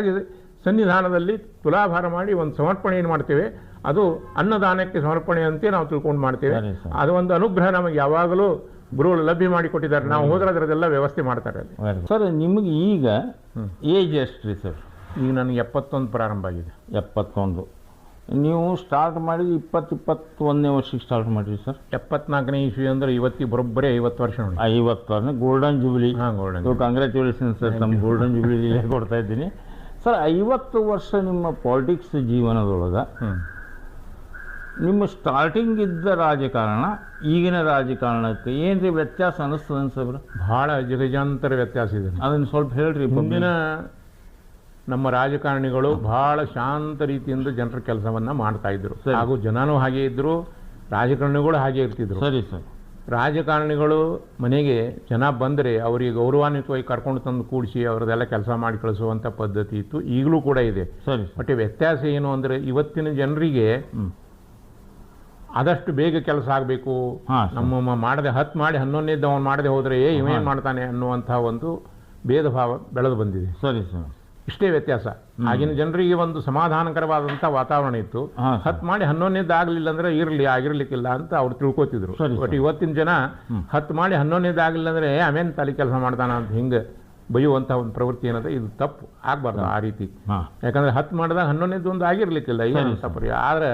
ಯಾರಿಗೆ ಸನ್ನಿಧಾನದಲ್ಲಿ ತುಲಾಭಾರ ಮಾಡಿ ಒಂದು ಸಮರ್ಪಣೆ ಏನು ಮಾಡ್ತೇವೆ. ಅದು ಅನ್ನದಾನಕ್ಕೆ ಸಮರ್ಪಣೆ ಅಂತ ನಾವು ತಿಳ್ಕೊಂಡು ಮಾಡ್ತೇವೆ. ಅದು ಒಂದು ಅನುಗ್ರಹ ನಮಗೆ ಯಾವಾಗಲೂ ಗುರುಗಳು ಲಭ್ಯ ಮಾಡಿ ಕೊಟ್ಟಿದ್ದಾರೆ ನಾವು ಹೋದ್ರೆ ಅದರದೆಲ್ಲ ವ್ಯವಸ್ಥೆ ಮಾಡ್ತಾರೆ ಸರ್. ನಿಮಗೆ ಈಗ ಏಜ್ ಎಷ್ಟು ರೀ ಸರ್? ಈಗ ನನಗೆ ಎಪ್ಪತ್ತೊಂದು ಪ್ರಾರಂಭ ಆಗಿದೆ. ಎಪ್ಪತ್ತೊಂದು. ನೀವು ಸ್ಟಾರ್ಟ್ ಮಾಡಿ ಇಪ್ಪತ್ತು ಇಪ್ಪತ್ತೊಂದನೇ ವರ್ಷಕ್ಕೆ ಸ್ಟಾರ್ಟ್ ಮಾಡಿರಿ ಸರ್? ಎಪ್ಪತ್ನಾಲ್ಕನೇ ಇಸ್ವಿ ಅಂದ್ರೆ ಇವತ್ತಿ ಬರೋಬ್ಬರಿ ಐವತ್ತು ವರ್ಷ ಐವತ್ತು ವರ್ಷ. ಗೋಲ್ಡನ್ ಜುಬ್ಲಿ ಹಾಂ ಗೋಲ್ಡನ್ ಕಂಗ್ರ್ಯಾಚುಲೇಷನ್ ಸರ್. ನಮ್ಮ ಗೋಲ್ಡನ್ ಜುಬ್ಲಿ ಕೊಡ್ತಾ ಇದ್ದೀನಿ. ಸರ್ ಐವತ್ತು ವರ್ಷ ನಿಮ್ಮ ಪಾಲಿಟಿಕ್ಸ್ ಜೀವನದೊಳಗೆ ನಿಮ್ಮ ಸ್ಟಾರ್ಟಿಂಗ್ ಇದ್ದ ರಾಜಕಾರಣ ಈಗಿನ ರಾಜಕಾರಣಕ್ಕೆ ಏನು ರೀ ವ್ಯತ್ಯಾಸ ಅನ್ನಿಸ್ತದೆ ಸರ್ ಭಾಳ ಜಗಜಾಂತರ ವ್ಯತ್ಯಾಸ ಇದೆ. ಅದನ್ನು ಸ್ವಲ್ಪ ಹೇಳ್ರಿ ಮುಂದಿನ ನಮ್ಮ ರಾಜಕಾರಣಿಗಳು ಬಹಳ ಶಾಂತ ರೀತಿಯಿಂದ ಜನರ ಕೆಲಸವನ್ನ ಮಾಡ್ತಾ ಇದ್ರು. ಹಾಗೂ ಜನನೂ ಹಾಗೆ ಇದ್ದರು ರಾಜಕಾರಣಿಗಳು ಹಾಗೆ ಇರ್ತಿದ್ರು. ಸರಿ ಸರ್. ರಾಜಕಾರಣಿಗಳು ಮನೆಗೆ ಜನ ಬಂದರೆ ಅವರಿಗೆ ಗೌರವಾನ್ವಿತವಾಗಿ ಕರ್ಕೊಂಡು ತಂದು ಕೂಡಿಸಿ ಅವ್ರದ್ದೆಲ್ಲ ಕೆಲಸ ಮಾಡಿ ಕಳಿಸುವಂಥ ಪದ್ಧತಿ ಇತ್ತು. ಈಗಲೂ ಕೂಡ ಇದೆ. ಸರಿ ಬಟ್ ವ್ಯತ್ಯಾಸ ಏನು ಅಂದರೆ ಇವತ್ತಿನ ಜನರಿಗೆ ಆದಷ್ಟು ಬೇಗ ಕೆಲಸ ಆಗಬೇಕು. ನಮ್ಮ ಮಾಡದೆ ಹತ್ತು ಮಾಡಿ ಹನ್ನೊಂದನೇದ್ದು ಅವನು ಮಾಡದೆ ಹೋದರೆ ಏ ಇವೇನು ಮಾಡ್ತಾನೆ ಅನ್ನುವಂಥ ಒಂದು ಭೇದ ಭಾವ ಬೆಳೆದು ಬಂದಿದೆ. ಸರಿ ಸರ್. ಇಷ್ಟೇ ವ್ಯತ್ಯಾಸ. ಆಗಿನ ಜನರಿಗೆ ಒಂದು ಸಮಾಧಾನಕರವಾದಂಥ ವಾತಾವರಣ ಇತ್ತು. ಹತ್ತು ಮಾಡಿ ಹನ್ನೊಂದನೇದು ಆಗಲಿಲ್ಲ ಅಂದರೆ ಇರಲಿ ಆಗಿರ್ಲಿಕ್ಕಿಲ್ಲ ಅಂತ ಅವ್ರು ತಿಳ್ಕೊತಿದ್ರು. ಬಟ್ ಇವತ್ತಿನ ಜನ ಹತ್ತು ಮಾಡಿ ಹನ್ನೊಂದನೇದು ಆಗಲಿಲ್ಲ ಅಂದರೆ ಆಮೇಲೆ ತಲೆ ಕೆಲಸ ಮಾಡ್ತಾನ ಅಂತ ಹಿಂಗೆ ಬೈಯುವಂಥ ಒಂದು ಪ್ರವೃತ್ತಿ ಏನಂದ್ರೆ ಇದು ತಪ್ಪು. ಆಗಬಾರ್ದು ಆ ರೀತಿ. ಯಾಕಂದ್ರೆ ಹತ್ತು ಮಾಡಿದಾಗ ಹನ್ನೊಂದನೇದು ಒಂದು ಆಗಿರ್ಲಿಕ್ಕಿಲ್ಲ. ಏನು ತಪ್ಪು ಆದ್ರೆ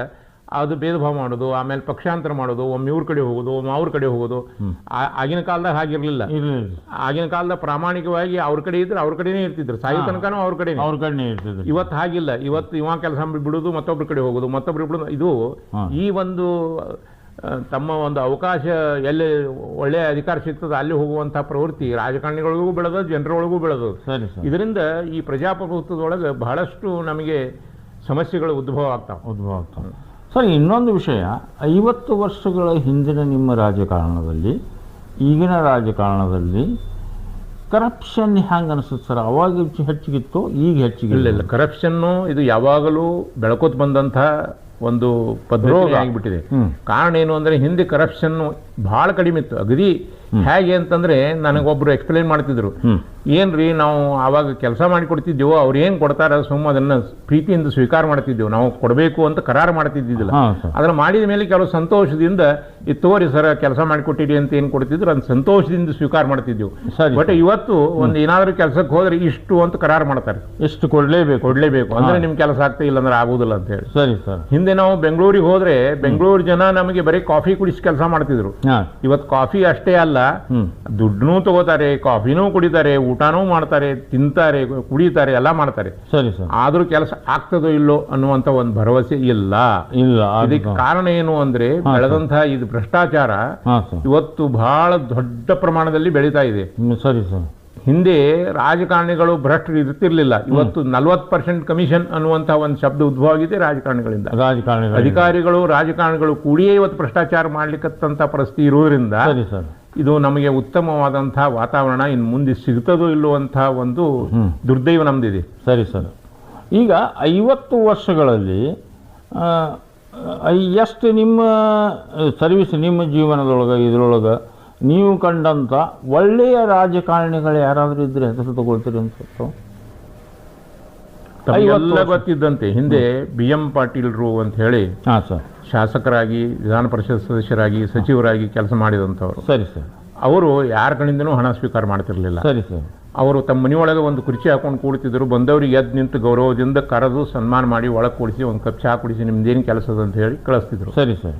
ಅದು ಭೇದ ಭಾವ ಮಾಡೋದು ಆಮೇಲೆ ಪಕ್ಷಾಂತರ ಮಾಡೋದು ಒಮ್ಮೆ ಇವ್ರ ಕಡೆ ಹೋಗೋದು ಒಮ್ಮೆ ಅವ್ರ ಕಡೆ ಹೋಗೋದು. ಆ- ಆಗಿನ ಕಾಲದಾಗ ಹಾಗಿರ್ಲಿಲ್ಲ. ಆಗಿನ ಕಾಲದ ಪ್ರಾಮಾಣಿಕವಾಗಿ ಅವ್ರ ಕಡೆ ಇದ್ರೆ ಅವ್ರ ಕಡೆನೇ ಇರ್ತಿದ್ರು. ಸಾಯೋ ತನಕನೂ ಅವ್ರ ಕಡೆ ಅವ್ರ ಕಡೆ ಇರ್ತಿದ್ರು. ಇವತ್ತು ಹಾಗಿಲ್ಲ. ಇವತ್ತು ಇವ ಕೆಲಸ ಬಿಡುದು ಮತ್ತೊಬ್ರ ಕಡೆ ಹೋಗೋದು ಮತ್ತೊಬ್ರು ಬಿಡೋದು. ಇದು ಈ ಒಂದು ತಮ್ಮ ಒಂದು ಅವಕಾಶ ಎಲ್ಲಿ ಒಳ್ಳೆಯ ಅಧಿಕಾರ ಸಿಗ್ತದೆ ಅಲ್ಲಿ ಹೋಗುವಂಥ ಪ್ರವೃತ್ತಿ ರಾಜಕಾರಣಿಗಳಿಗೂ ಬೆಳೆದ ಜನರೊಳಗೂ ಬೆಳೆದು ಇದರಿಂದ ಈ ಪ್ರಜಾಪ್ರಭುತ್ವದೊಳಗೆ ಬಹಳಷ್ಟು ನಮಗೆ ಸಮಸ್ಯೆಗಳು ಉದ್ಭವ ಆಗ್ತಾವೆ. ಉದ್ಭವ ಆಗ್ತದೆ ಸರ್ ಇನ್ನೊಂದು ವಿಷಯ. ಐವತ್ತು ವರ್ಷಗಳ ಹಿಂದಿನ ನಿಮ್ಮ ರಾಜಕಾರಣದಲ್ಲಿ ಈಗಿನ ರಾಜಕಾರಣದಲ್ಲಿ ಕರಪ್ಷನ್ ಹ್ಯಾಂಗೆ ಅನಿಸುತ್ತೆ ಸರ್? ಅವಾಗ ಹೆಚ್ಚು- ಹೆಚ್ಚಿಗಿತ್ತು ಈಗ ಹೆಚ್ಚಿಗೆ ಇಲ್ಲ ಇಲ್ಲ. ಕರಪ್ಷನ್ನು ಇದು ಯಾವಾಗಲೂ ಬೆಳಕೋತ್ ಬಂದಂತಹ ಒಂದು ಪದ್ಧತಿ ಆಗಿಬಿಟ್ಟಿದೆ ಕಾರಣ ಏನು ಅಂದ್ರೆ ಹಿಂದೆ ಕರಪ್ಷನ್ನು ಭಾಳ ಕಡಿಮೆ ಇತ್ತು. ಅಗದಿ ಹೇಗೆ ಅಂತಂದ್ರೆ ನನಗೊಬ್ಬರು ಎಕ್ಸ್ಪ್ಲೇನ್ ಮಾಡ್ತಿದ್ರು. ಹ್ಮ್. ರೀ ನಾವು ಆವಾಗ ಕೆಲಸ ಮಾಡಿ ಕೊಡ್ತಿದ್ದೆವು ಅವ್ರು ಏನು ಕೊಡ್ತಾರ ಸುಮ್ಮ ಅದನ್ನು ಪ್ರೀತಿಯಿಂದ ಸ್ವೀಕಾರ ಮಾಡ್ತಿದ್ದೆವು. ನಾವು ಕೊಡಬೇಕು ಅಂತ ಕರಾರು ಮಾಡ್ತಿದ್ದಿದ್ದಿಲ್ಲ. ಅದನ್ನು ಮಾಡಿದ ಮೇಲೆ ಕೆಲವು ಸಂತೋಷದಿಂದ ಇದು ತೋರಿ ಸರ್ ಕೆಲಸ ಮಾಡಿಕೊಟ್ಟಿರಿ ಅಂತ ಏನು ಕೊಡ್ತಿದ್ರು ಅದನ್ನು ಸಂತೋಷದಿಂದ ಸ್ವೀಕಾರ ಮಾಡ್ತಿದ್ದೆವು. ಸರಿ ಬಟ್ ಇವತ್ತು ಒಂದು ಏನಾದ್ರೂ ಕೆಲಸಕ್ಕೆ ಹೋದರೆ ಇಷ್ಟು ಅಂತ ಕರಾರು ಮಾಡ್ತಾರೆ. ಇಷ್ಟು ಕೊಡಲೇಬೇಕು. ಕೊಡಲೇಬೇಕು. ಅಂದರೆ ನಿಮ್ಮ ಕೆಲಸ ಆಗ್ತಾ ಇಲ್ಲ ಅಂದ್ರೆ ಆಗೋದಿಲ್ಲ ಅಂತ ಹೇಳಿ. ಸರಿ ಸರ್. ಹಿಂದೆ ನಾವು ಬೆಂಗಳೂರಿಗೆ ಹೋದರೆ ಬೆಂಗಳೂರು ಜನ ನಮಗೆ ಬರೀ ಕಾಫಿ ಕುಡಿಸಿ ಕೆಲಸ ಮಾಡ್ತಿದ್ರು. ಇವತ್ತು ಕಾಫಿ ಅಷ್ಟೇ ಅಲ್ಲ ದುಡ್ಡನ್ನೂ ತಗೋತಾರೆ ಕಾಫಿನೂ ಕುಡಿತಾರೆ ಊಟನೂ ಮಾಡ್ತಾರೆ ತಿಂತಾರೆ ಕುಡಿತಾರೆ ಎಲ್ಲ ಮಾಡ್ತಾರೆ. ಸರಿ ಸರ್. ಆದರೂ ಕೆಲಸ ಆಗ್ತದೋ ಇಲ್ಲೋ ಅನ್ನುವಂಥ ಒಂದು ಭರವಸೆ ಇಲ್ಲ. ಇಲ್ಲ ಅದಕ್ಕೆ ಕಾರಣ ಏನು ಅಂದ್ರೆ ಬೆಳೆದಂತಹ ಇದು ಭ್ರಷ್ಟಾಚಾರ ಇವತ್ತು ಬಹಳ ದೊಡ್ಡ ಪ್ರಮಾಣದಲ್ಲಿ ಬೆಳೀತಾ ಇದೆ. ಸರಿ ಸರ್. ಹಿಂದೆ ರಾಜಕಾರಣಿಗಳು ಭ್ರಷ್ಟರು ಇರ್ತಿರ್ಲಿಲ್ಲ ಇವತ್ತು ನಲ್ವತ್ತು ಪರ್ಸೆಂಟ್ ಕಮಿಷನ್ ಅನ್ನುವಂತಹ ಒಂದು ಶಬ್ದ ಉದ್ಭವ ಆಗಿದೆ ರಾಜಕಾರಣಿಗಳಿಂದ. ರಾಜಕಾರಣಿ ಅಧಿಕಾರಿಗಳು ರಾಜಕಾರಣಿಗಳು ಕೂಡಿಯೇ ಇವತ್ತು ಭ್ರಷ್ಟಾಚಾರ ಮಾಡ್ಲಿಕ್ಕಂತ ಪರಿಸ್ಥಿತಿ ಇರುವುದರಿಂದ ಇದು ನಮಗೆ ಉತ್ತಮವಾದಂತಹ ವಾತಾವರಣ ಇನ್ನು ಮುಂದೆ ಸಿಗ್ತದೋ ಇಲ್ಲುವಂತಹ ಒಂದು. ದುರ್ದೈವ ನಮ್ದಿದೆ. ಸರಿ ಸರ್. ಈಗ ಐವತ್ತು ವರ್ಷಗಳಲ್ಲಿ ಎಷ್ಟು ನಿಮ್ಮ ಸರ್ವಿಸ್ ನಿಮ್ಮ ಜೀವನದೊಳಗೆ ಇದರೊಳಗೆ ನೀವು ಕಂಡಂಥ ಒಳ್ಳೆಯ ರಾಜಕಾರಣಿಗಳು ಯಾರಾದರೂ ಇದ್ದರೆ ಹೆಸರು ತಗೊಳ್ತೀರಿ ಅನ್ಸುತ್ತೆ ಎಲ್ಲ. ಗೊತ್ತಿದ್ದಂತೆ ಹಿಂದೆ ಬಿ ಎಂ ಪಾಟೀಲ್ರು ಅಂತ ಹೇಳಿ ಹಾಂ ಸರ್. ಶಾಸಕರಾಗಿ ವಿಧಾನ ಪರಿಷತ್ ಸದಸ್ಯರಾಗಿ ಸಚಿವರಾಗಿ ಕೆಲಸ ಮಾಡಿದಂಥವ್ರು. ಸರಿ ಸರ್. ಅವರು ಯಾರ ಕಡೆಯಿಂದನೂ ಹಣ ಸ್ವೀಕಾರ ಮಾಡ್ತಿರಲಿಲ್ಲ. ಸರಿ ಸರ್. ಅವರು ತಮ್ಮ ಮನೆಯೊಳಗೆ ಒಂದು ಕುರ್ಚಿ ಹಾಕೊಂಡು ಕೂಡ್ತಿದ್ರು. ಬಂದವರಿಗೆ ಎದ್ದು ನಿಂತು ಗೌರವದಿಂದ ಕರೆದು ಸನ್ಮಾನ ಮಾಡಿ ಒಳಗೆ ಕೂಡಿಸಿ ಒಂದು ಕಪ್ ಚಹಾ ಕುಡಿಸಿ ನಿಮ್ದೇನು ಕೆಲಸದ ಅಂತ ಹೇಳಿ ಕಳಿಸ್ತಿದ್ರು. ಸರಿ ಸರ್.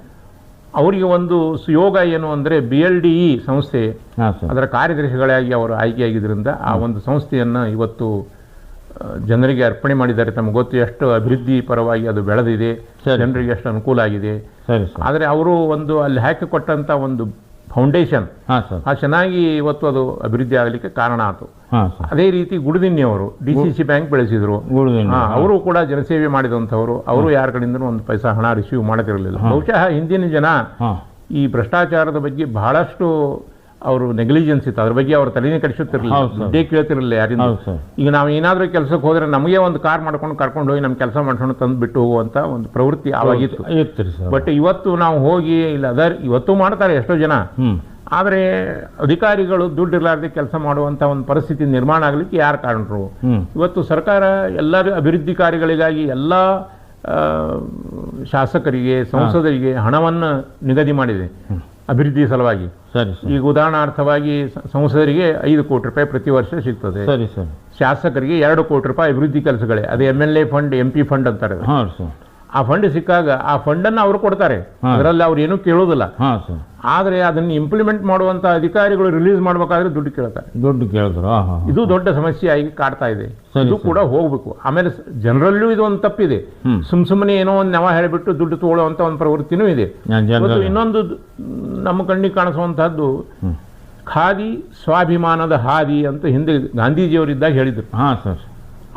ಅವರಿಗೆ ಒಂದು ಸುಯೋಗ ಏನು ಅಂದರೆ ಬಿ ಎಲ್ ಡಿ ಇ ಸಂಸ್ಥೆ ಹಾಂ ಸರ್. ಅದರ ಕಾರ್ಯದರ್ಶಿಗಳಾಗಿ ಅವರು ಆಯ್ಕೆಯಾಗಿದ್ದರಿಂದ ಆ ಒಂದು ಸಂಸ್ಥೆಯನ್ನು ಇವತ್ತು ಜನರಿಗೆ ಅರ್ಪಣೆ ಮಾಡಿದ್ದಾರೆ. ತಮಗೆ ಗೊತ್ತು ಎಷ್ಟು ಅಭಿವೃದ್ಧಿ ಪರವಾಗಿ ಅದು ಬೆಳೆದಿದೆ ಜನರಿಗೆ ಎಷ್ಟು ಅನುಕೂಲ ಆಗಿದೆ. ಆದರೆ ಅವರು ಒಂದು ಅಲ್ಲಿ ಹಾಕಿಕೊಟ್ಟಂಥ ಒಂದು ಫೌಂಡೇಶನ್ ಆ ಚೆನ್ನಾಗಿ ಇವತ್ತು ಅದು ಅಭಿವೃದ್ಧಿ ಆಗಲಿಕ್ಕೆ ಕಾರಣ ಆಯಿತು ಅದೇ ರೀತಿ ಗುಡದಿನ್ನಿ ಅವರು ಡಿ ಸಿ ಸಿ ಬ್ಯಾಂಕ್ ಬೆಳೆಸಿದ್ರು. ಅವರು ಕೂಡ ಜನಸೇವೆ ಮಾಡಿದಂಥವರು. ಅವರು ಯಾರ ಕಡೆಯಿಂದ ಒಂದು ಪೈಸಾ ಹಣ ರಿಸೀವ್ ಮಾಡದಿರಲಿಲ್ಲ ಬಹುಶಃ ಹಿಂದಿನ ಜನ ಈ ಭ್ರಷ್ಟಾಚಾರದ ಬಗ್ಗೆ ಬಹಳಷ್ಟು ಅವರು ನೆಗ್ಲಿಜೆನ್ಸ್ ಇತ್ತು. ಅದ್ರ ಬಗ್ಗೆ ಅವ್ರ ತಲೆನೇ ಕಡಿಸುತ್ತಿರಲಿಲ್ಲ. ದುಡ್ಡೇ ಕೇಳ್ತಿರಲಿಲ್ಲ ಯಾರಿಂದ? ಈಗ ನಾವು ಏನಾದರೂ ಕೆಲಸಕ್ಕೆ ಹೋದ್ರೆ ನಮಗೆ ಒಂದು ಕಾರ್ ಮಾಡ್ಕೊಂಡು ಕರ್ಕೊಂಡು ಹೋಗಿ ನಮ್ಮ ಕೆಲಸ ಮಾಡ್ಕೊಂಡು ತಂದು ಬಿಟ್ಟು ಹೋಗುವಂತ ಒಂದು ಪ್ರವೃತ್ತಿ ಆವಾಗಿತ್ತು ಬಟ್ ಇವತ್ತು ನಾವು ಹೋಗಿ ಇಲ್ಲ ಅದರ್ ಇವತ್ತು ಮಾಡ್ತಾರೆ ಎಷ್ಟೋ ಜನ. ಆದರೆ ಅಧಿಕಾರಿಗಳು ದುಡ್ಡು ಇರಲಾರ್ದೆ ಕೆಲಸ ಮಾಡುವಂಥ ಒಂದು ಪರಿಸ್ಥಿತಿ ನಿರ್ಮಾಣ ಆಗಲಿಕ್ಕೆ ಯಾರು ಕಾರಣರು? ಇವತ್ತು ಸರ್ಕಾರ ಎಲ್ಲ ಅಭಿವೃದ್ಧಿ ಕಾರ್ಯಗಳಿಗಾಗಿ ಎಲ್ಲ ಆ, ಶಾಸಕರಿಗೆ ಸಂಸದರಿಗೆ ಹಣವನ್ನು ನಿಗದಿ ಮಾಡಿದೆ. ಅಭಿವೃದ್ಧಿ ಸಲುವಾಗಿ. ಸರಿ ಈಗ ಉದಾಹರಣಾರ್ಥವಾಗಿ ಸಂಸದರಿಗೆ ಐದು ಕೋಟಿ ರೂಪಾಯಿ ಪ್ರತಿ ವರ್ಷ ಸಿಗ್ತದೆ. ಸರಿ ಸರ್. ಶಾಸಕರಿಗೆ ಎರಡು ಕೋಟಿ ರೂಪಾಯಿ ಅಭಿವೃದ್ಧಿ ಕೆಲಸಗಳೇ. ಅದು M L A fund M P fund ಅಂತಾರೆ. ಹಾಂ ಸರ್. ಆ ಫಂಡ್ ಸಿಕ್ಕಾಗ ಆ ಫಂಡನ್ನು ಅವರು ಕೊಡ್ತಾರೆ. ಅದರಲ್ಲಿ ಅವ್ರು ಏನೂ ಕೇಳೋದಿಲ್ಲ. ಆದರೆ ಅದನ್ನು ಇಂಪ್ಲಿಮೆಂಟ್ ಮಾಡುವಂಥ ಅಧಿಕಾರಿಗಳು ರಿಲೀಸ್ ಮಾಡಬೇಕಾದ್ರೆ ದುಡ್ಡು ಕೇಳ್ತಾರೆ. ದುಡ್ಡು ಕೇಳಿದ್ರು ಇದು ದೊಡ್ಡ ಸಮಸ್ಯೆ ಆಗಿ ಕಾಡ್ತಾ ಇದೆ. ಇದು ಕೂಡ ಹೋಗಬೇಕು. ಆಮೇಲೆ ಜನರಲ್ಲೂ ಇದು ಒಂದು ತಪ್ಪಿದೆ. ಸುಮ್ ಸುಮ್ಮನೆ ಏನೋ ಒಂದು ನೆವ ಹೇಳಿಬಿಟ್ಟು ದುಡ್ಡು ತಗೊಳ್ಳುವಂಥ ಒಂದು ಪ್ರವೃತ್ತಿನೂ ಇದೆ. ಇನ್ನೊಂದು ನಮ್ಮ ಕಣ್ಣಿಗೆ ಕಾಣಿಸುವಂತಹದ್ದು ಖಾದಿ ಸ್ವಾಭಿಮಾನದ ಹಾದಿ ಅಂತ ಹಿಂದೆ ಗಾಂಧೀಜಿಯವರಿದ್ದಾಗ ಹೇಳಿದ್ರು. ಹಾಂ ಸರ್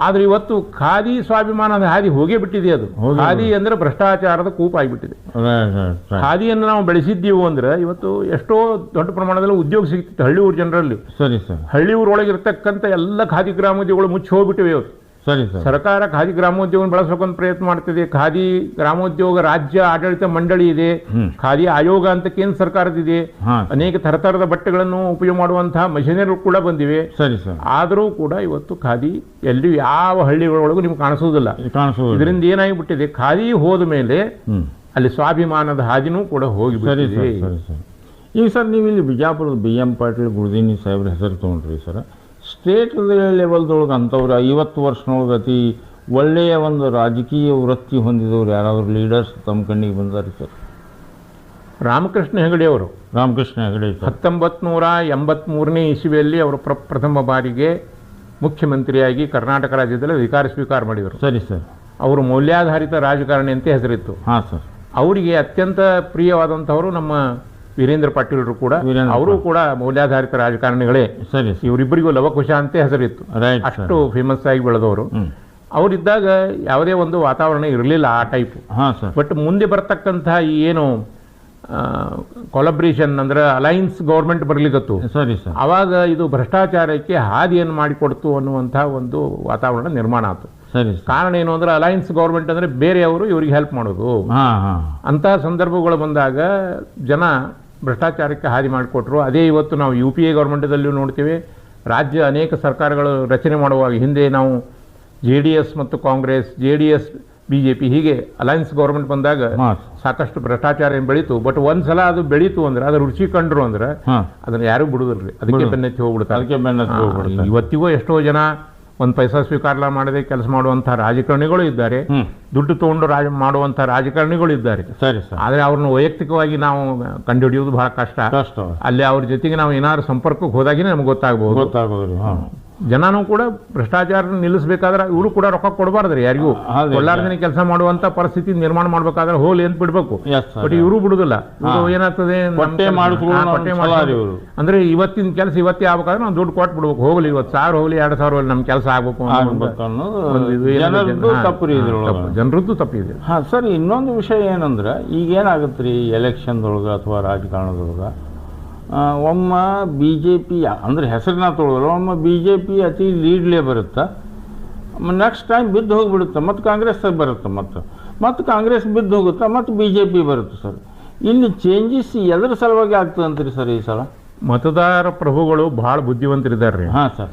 ಆದ್ರೆ ಇವತ್ತು ಖಾದಿ ಸ್ವಾಭಿಮಾನದ ಹಾದಿ ಹೋಗೇ ಬಿಟ್ಟಿದೆ ಅದು. ಖಾದಿ ಅಂದ್ರೆ ಭ್ರಷ್ಟಾಚಾರದ ಕೂಪ ಆಗಿಬಿಟ್ಟಿದೆ. ಖಾದಿಯನ್ನು ನಾವು ಬೆಳೆಸಿದ್ದೀವಿ ಅಂದ್ರೆ ಇವತ್ತು ಎಷ್ಟೋ ದೊಡ್ಡ ಪ್ರಮಾಣದಲ್ಲಿ ಉದ್ಯೋಗ ಸಿಗ್ತಿತ್ತು ಹಳ್ಳಿ ಊರು ಜನರಲ್ಲಿ. ಸರಿ ಸರ್. ಹಳ್ಳಿ ಊರೊಳಗೆ ಇರತಕ್ಕಂಥ ಎಲ್ಲ ಖಾದಿ ಗ್ರಾಮೋದ್ಯೋಗಗಳು ಮುಚ್ಚಿ ಹೋಗ್ಬಿಟ್ಟಿವೆ ಇವತ್ತು. ಸರಿ ಸರ್. ಸರ್ಕಾರ ಖಾದಿ ಗ್ರಾಮೋದ್ಯೋಗವನ್ನು ಬಳಸಬೇಕಂತ ಪ್ರಯತ್ನ ಮಾಡ್ತಿದೆ. ಖಾದಿ ಗ್ರಾಮೋದ್ಯೋಗ ರಾಜ್ಯ ಆಡಳಿತ ಮಂಡಳಿ ಇದೆ. ಖಾದಿ ಆಯೋಗ ಅಂತ ಕೇಂದ್ರ ಸರ್ಕಾರದಿದೆ ಅನೇಕ ತರತರದ ಬಟ್ಟೆಗಳನ್ನು ಉಪಯೋಗ ಮಾಡುವಂತಹ ಮಷಿನರಿ ಕೂಡ ಬಂದಿವೆ. ಸರಿ ಸರ್. ಆದರೂ ಕೂಡ ಇವತ್ತು ಖಾದಿ ಎಲ್ಲಿ ಯಾವ ಹಳ್ಳಿಗಳೊಳಗೂ ನಿಮ್ಗೆ ಕಾಣಿಸೋದಿಲ್ಲ. ಇದರಿಂದ ಏನಾಗಿ ಇದರಿಂದ ಏನಾಗಿಬಿಟ್ಟಿದೆ? ಖಾದಿ ಹೋದ ಮೇಲೆ ಅಲ್ಲಿ ಸ್ವಾಭಿಮಾನದ ಹಾದಿನೂ ಕೂಡ ಸರ್ ಈಗ ಸರ್ ನೀವು ಇಲ್ಲಿ ಬಿಜಾಪುರದ ಬಿ ಎಂ ಪಾಟೀಲ್ ಗುರುದಿನಿ ಸಾಹೇಬ್ರ ಹೆಸರು ತೊಗೊಂಡ್ರಿ ಸರ್. ಸ್ಟೇಟ್ ಲೆವೆಲ್ದೊಳಗೆ ಅಂಥವ್ರು ಐವತ್ತು ವರ್ಷನೊಳಗೆ ಅತಿ ಒಳ್ಳೆಯ ಒಂದು ರಾಜಕೀಯ ವೃತ್ತಿ ಹೊಂದಿದವರು ಯಾರಾದರೂ ಲೀಡರ್ಸ್ ತಮ್ಮ ಕಣ್ಣಿಗೆ ಬಂದಾರೆ ಸರ್. ರಾಮಕೃಷ್ಣ ಹೆಗಡೆ ಅವರು. ರಾಮಕೃಷ್ಣ ಹೆಗಡೆ ಸರ್. ಹತ್ತೊಂಬತ್ತು ನೂರ ಎಂಬತ್ಮೂರನೇ ಇಸುವಿಯಲ್ಲಿ ಅವರು ಪ್ರ ಪ್ರಥಮ ಬಾರಿಗೆ ಮುಖ್ಯಮಂತ್ರಿಯಾಗಿ ಕರ್ನಾಟಕ ರಾಜ್ಯದಲ್ಲಿ ಅಧಿಕಾರ ಸ್ವೀಕಾರ ಮಾಡಿದರು. ಸರಿ ಸರ್. ಅವರು ಮೌಲ್ಯಾಧಾರಿತ ರಾಜಕಾರಣಿ ಅಂತ ಹೆಸರಿತ್ತು. ಹಾಂ ಸರ್. ಅವರಿಗೆ ಅತ್ಯಂತ ಪ್ರಿಯವಾದಂಥವರು ನಮ್ಮ ವೀರೇಂದ್ರ ಪಾಟೀಲರು ಕೂಡ ಅವರು ಕೂಡ ಮೌಲ್ಯಾಧಾರಿತ ರಾಜಕಾರಣಿಗಳೇ. ಸರಿ ಇವರಿಬ್ಬರಿಗೂ ಲವಕುಶ ಅಂತ ಹೆಸರಿತ್ತು. ಅಷ್ಟು ಫೇಮಸ್ ಆಗಿ ಬೆಳೆದವರು. ಅವರಿದ್ದಾಗ ಯಾವುದೇ ಒಂದು ವಾತಾವರಣ ಇರಲಿಲ್ಲ ಆ ಟೈಪ್ ಬಟ್ ಮುಂದೆ ಬರ್ತಕ್ಕಂತಹ ಏನು ಕೊಲಬ್ರೇಷನ್ ಅಂದ್ರೆ ಅಲೈನ್ಸ್ ಗೌರ್ಮೆಂಟ್ ಬರ್ಲಿಕ್ಕತ್ತು ಸರಿ ಸರ್. ಅವಾಗ ಇದು ಭ್ರಷ್ಟಾಚಾರಕ್ಕೆ ಹಾದಿಯನ್ನು ಮಾಡಿಕೊಡ್ತು ಅನ್ನುವಂತಹ ಒಂದು ವಾತಾವರಣ ನಿರ್ಮಾಣ ಆಯಿತು ಸರಿ ಕಾರಣ ಏನು ಅಂದ್ರೆ ಅಲೈನ್ಸ್ ಗೌರ್ಮೆಂಟ್ ಅಂದ್ರೆ ಬೇರೆಯವರು ಇವರಿಗೆ ಹೆಲ್ಪ್ ಮಾಡೋದು. ಅಂತ ಅಂತಹ ಸಂದರ್ಭಗಳು ಬಂದಾಗ ಜನ ಭ್ರಷ್ಟಾಚಾರಕ್ಕೆ ಹಾದಿ ಮಾಡಿಕೊಟ್ರು. ಅದೇ ಇವತ್ತು ನಾವು ಯು ಪಿ ಎ ಗೌರ್ಮೆಂಟದಲ್ಲೂ ನೋಡ್ತೀವಿ. ರಾಜ್ಯ ಅನೇಕ ಸರ್ಕಾರಗಳು ರಚನೆ ಮಾಡುವಾಗ ಹಿಂದೆ ನಾವು ಜೆ ಡಿ ಎಸ್ ಮತ್ತು Congress J D S B J P ಹೀಗೆ ಅಲಯನ್ಸ್ ಗೌರ್ಮೆಂಟ್ ಬಂದಾಗ ಸಾಕಷ್ಟು ಭ್ರಷ್ಟಾಚಾರ ಏನು ಬೆಳೀತು. ಬಟ್ ಒಂದ್ಸಲ ಅದು ಬೆಳೀತು ಅಂದ್ರೆ ಅದ್ರ ರುಚಿ ಕಂಡ್ರು ಅಂದ್ರೆ ಅದನ್ನ ಯಾರು ಬಿಡುದಿಲ್ರಿ. ಅದಕ್ಕೆ. ಬೆನ್ನತ್ತಿ ಹೋಗ್ಬಿಡ್ತಾರೆ. ಅದಕ್ಕೆ ಬೆನ್ನತ್ತಿ ಹೋಗ್ಬಿಡುತ್ತೆ ಹೋಗ್ಬಿಡ್ತಾರೆ. ಇವತ್ತಿಗೂ ಎಷ್ಟೋ ಜನ ಒಂದು ಪೈಸಾ ಸ್ವೀಕಾರ ಮಾಡದೆ ಕೆಲಸ ಮಾಡುವಂತಹ ರಾಜಕಾರಣಿಗಳು ಇದ್ದಾರೆ. ದುಡ್ಡು ತಗೊಂಡು ರಾಜ ಮಾಡುವಂತಹ ರಾಜಕಾರಣಿಗಳು ಇದ್ದಾರೆ. ಸರಿ ಸರ್. ಆದರೆ ಅವ್ರನ್ನ ವೈಯಕ್ತಿಕವಾಗಿ ನಾವು ಕಂಡುಹಿಡಿಯೋದು ಬಹಳ ಕಷ್ಟ. ಕಷ್ಟ. ಅಲ್ಲಿ ಅವ್ರ ಜೊತೆಗೆ ನಾವು ಏನಾದ್ರು ಸಂಪರ್ಕಕ್ಕೆ ಹೋದಾಗಿನೇ ನಮ್ಗೆ ಗೊತ್ತಾಗಬಹುದು ಗೊತ್ತಾಗೋದ್ರಿ ಹಾಂ. ಜನನೂ ಕೂಡ ಭ್ರಷ್ಟಾಚಾರ ನಿಲ್ಲಿಸಬೇಕಾದ್ರೆ ಇವರು ಕೂಡ ರೊಕ್ಕ ಕೊಡಬಾರ್ದ್ರಿ ಯಾರಿಗೂ. ಎಲ್ಲಾರ ದಿನ ಕೆಲಸ ಮಾಡುವಂತ ಪರಿಸ್ಥಿತಿ ನಿರ್ಮಾಣ ಮಾಡ್ಬೇಕಾದ್ರೆ ಹೋಲಿ ಅಂತ ಬಿಡ್ಬೇಕು. ಬಟ್ ಇವರು ಬಿಡುದಿಲ್ಲ. ಏನಾಗ್ತದೆ. ಅಂದ್ರೆ ಇವತ್ತಿನ ಕೆಲಸ ಇವತ್ತೇ ಆಗ್ಬೇಕಾದ್ರೆ ನಾವು ದುಡ್ಡು ಕೊಟ್ಟು ಬಿಡ್ಬೇಕು. ಹೋಗ್ಲಿ ಇವತ್ತು ಸಾವಿರ ಹೋಗ್ಲಿ ಎರಡು ಸಾವಿರ ಹೋಗ್ಲಿ ನಮ್ ಕೆಲಸ ಆಗ್ಬೇಕು ಜನರದ್ದು ಹಾ, ತಪ್ಪು ರೀ ಹಾ, ತಪ್ಪಿದೆ ಸರ್ ಇನ್ನೊಂದು ವಿಷಯ ಏನಂದ್ರೆ ಈಗ ಏನಾಗುತ್ತೆ ರೀ ಎಲೆಕ್ಷನ್ದೊಳಗೆ ಅಥವಾ ರಾಜಕಾರಣದೊಳಗೆ? ಒಮ್ಮ ಬಿ ಜೆ ಪಿ ಅಂದರೆ ಹೆಸರನ್ನ ತೊಗೊಳಲ್ಲ ಒಮ್ಮ ಬಿ ಜೆ ಪಿ ಅತಿ ಲೀಡ್ಲೇ ಬರುತ್ತೆ ನೆಕ್ಸ್ಟ್ ಟೈಮ್ ಬಿದ್ದು ಹೋಗಿಬಿಡುತ್ತೆ? ಮತ್ತು ಕಾಂಗ್ರೆಸ್ ಬರುತ್ತೆ ಮತ್ತು? ಮತ್ತು ಕಾಂಗ್ರೆಸ್ ಬಿದ್ದು ಹೋಗುತ್ತೆ? ಮತ್ತು ಬಿ ಜೆ ಪಿ ಬರುತ್ತೆ ಸರ್? ಇಲ್ಲಿ ಚೇಂಜಸ್ ಎದರ ಸಲುವಾಗಿ ಆಗ್ತದಂತೀರಿ ಸರ್ ಈ ಸಲ? ಮತದಾರ ಪ್ರಭುಗಳು ಭಾಳ ಬುದ್ಧಿವಂತರಿದ್ದಾರೆ ರೀ ಹಾಂ ಸರ್.